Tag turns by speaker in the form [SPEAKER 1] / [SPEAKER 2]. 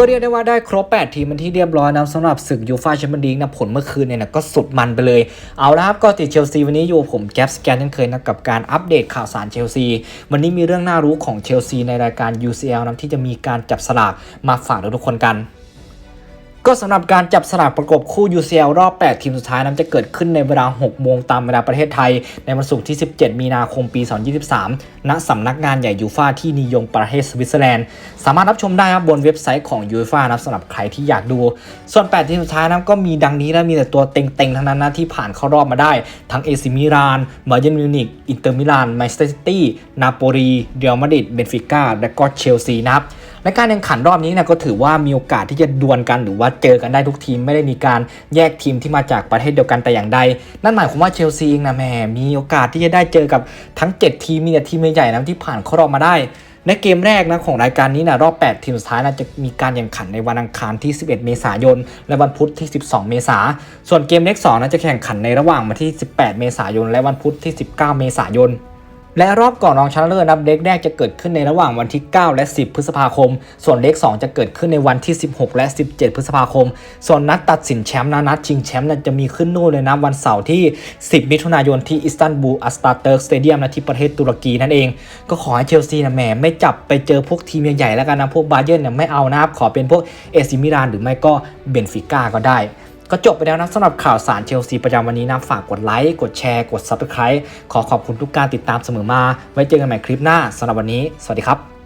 [SPEAKER 1] ก็เรียกได้ว่าได้ครบ 8 ทีมเป็นที่เรียบร้อยนะสำหรับศึกยูฟาแชมเปี้ยนลีกนะผลเมื่อคืนเนี่ยนะก็สุดมันไปเลย เอาละครับก็ติดเชลซีวันนี้อยู่ผมแก๊ปสแกนยังเคยนะกับการอัปเดตข่าวสารเชลซีวันนี้มีเรื่องน่ารู้ของเชลซีในรายการ UCL นะที่จะมีการจับสลากมาฝากทุกคนกัน ก็สำหรับการจับสลากประกบคู่ UCL รอบ 8 ทีมสุดท้ายนั้นจะเกิดขึ้นในเวลา 6 โมงตามเวลาประเทศไทย ในวันศุกร์ที่ 17 มีนาคมปี 2023 ณ สำนักงานใหญ่ยูฟาที่นิยงประเทศสวิตเซอร์แลนด์ สามารถรับชมได้ครับบนเว็บไซต์ของยูฟานะสำหรับใครที่อยากดู ส่วน 8 ทีมสุดท้ายนั้นก็มีดังนี้นะมีแต่ตัวเต็งๆ ทั้งนั้นนะที่ผ่านเข้ารอบมาได้ ทั้งเอซิมิลานบาเยร์นมิวนิกอินเตอร์มิลานแมนเชสเตอร์ซิตี้นาโปลีเรอัลมาดริดเบนฟิก้าและก็เชลซีนะครับ และการแข่งขันรอบนี้นี่ยก็ถือว่ามีโอกาสที่จะดวลกันหรือว่าเจอกันได้ทุกทีมไม่ได้มีการแยกทีมที่มาจากประเทศเดียวกันแต่อย่างใด นั่นหมายความว่าเชลซีเองนะแม่มีโอกาสที่จะได้เจอกับทั้ง 7 ทีมมีแต่ทีมใหญ่ๆนะที่ผ่านเข้ารอบมาได้ในเกมแรกนะของรายการนี้นะรอบ 8 ทีมสุดท้ายนะจะมีการแข่งขันในวันอังคารที่ 11 เมษายน และวันพุธที่ 12 เมษายนส่วนเกมเลข2นะจะแข่งขันในระหว่างวันที่ 18 เมษายน และวันพุธที่ 19 เมษายน และรอบก่อนรองชนะเลิศนับเล็กแรกจะเกิดขึ้นในระหว่างวันที่ 9 และ 10 พฤษภาคม ส่วนเลข2จะเกิดขึ้นในวันที่ 16 และ 17 พฤษภาคม ส่วนนัดตัดสินแชมป์นะนัดชิงแชมป์นะจะมีขึ้นนู่นเลยนะวันเสาร์ที่ 10 มิถุนายนที่อิสตันบูลอัสตาเติร์กสเตเดียมนะที่ประเทศตุรกีนั่นเอง ก็ขอให้เชลซีนะแหมไม่จับไปเจอพวกทีมใหญ่ๆแล้วกันนะพวกบาเยิร์นเนี่ยไม่เอานะครับขอเป็นพวกเอซิมิลานหรือไม่ก็เบนฟิก้าก็ได้ ก็จบไปแล้วนะสำหรับข่าวสารเชลซีประจำวันนี้นะฝากกดไลค์ กดแชร์ กด Subscribe ขอขอบคุณทุกการติดตามเสมอมา ไว้เจอกันใหม่คลิปหน้าสำหรับวันนี้ สวัสดีครับ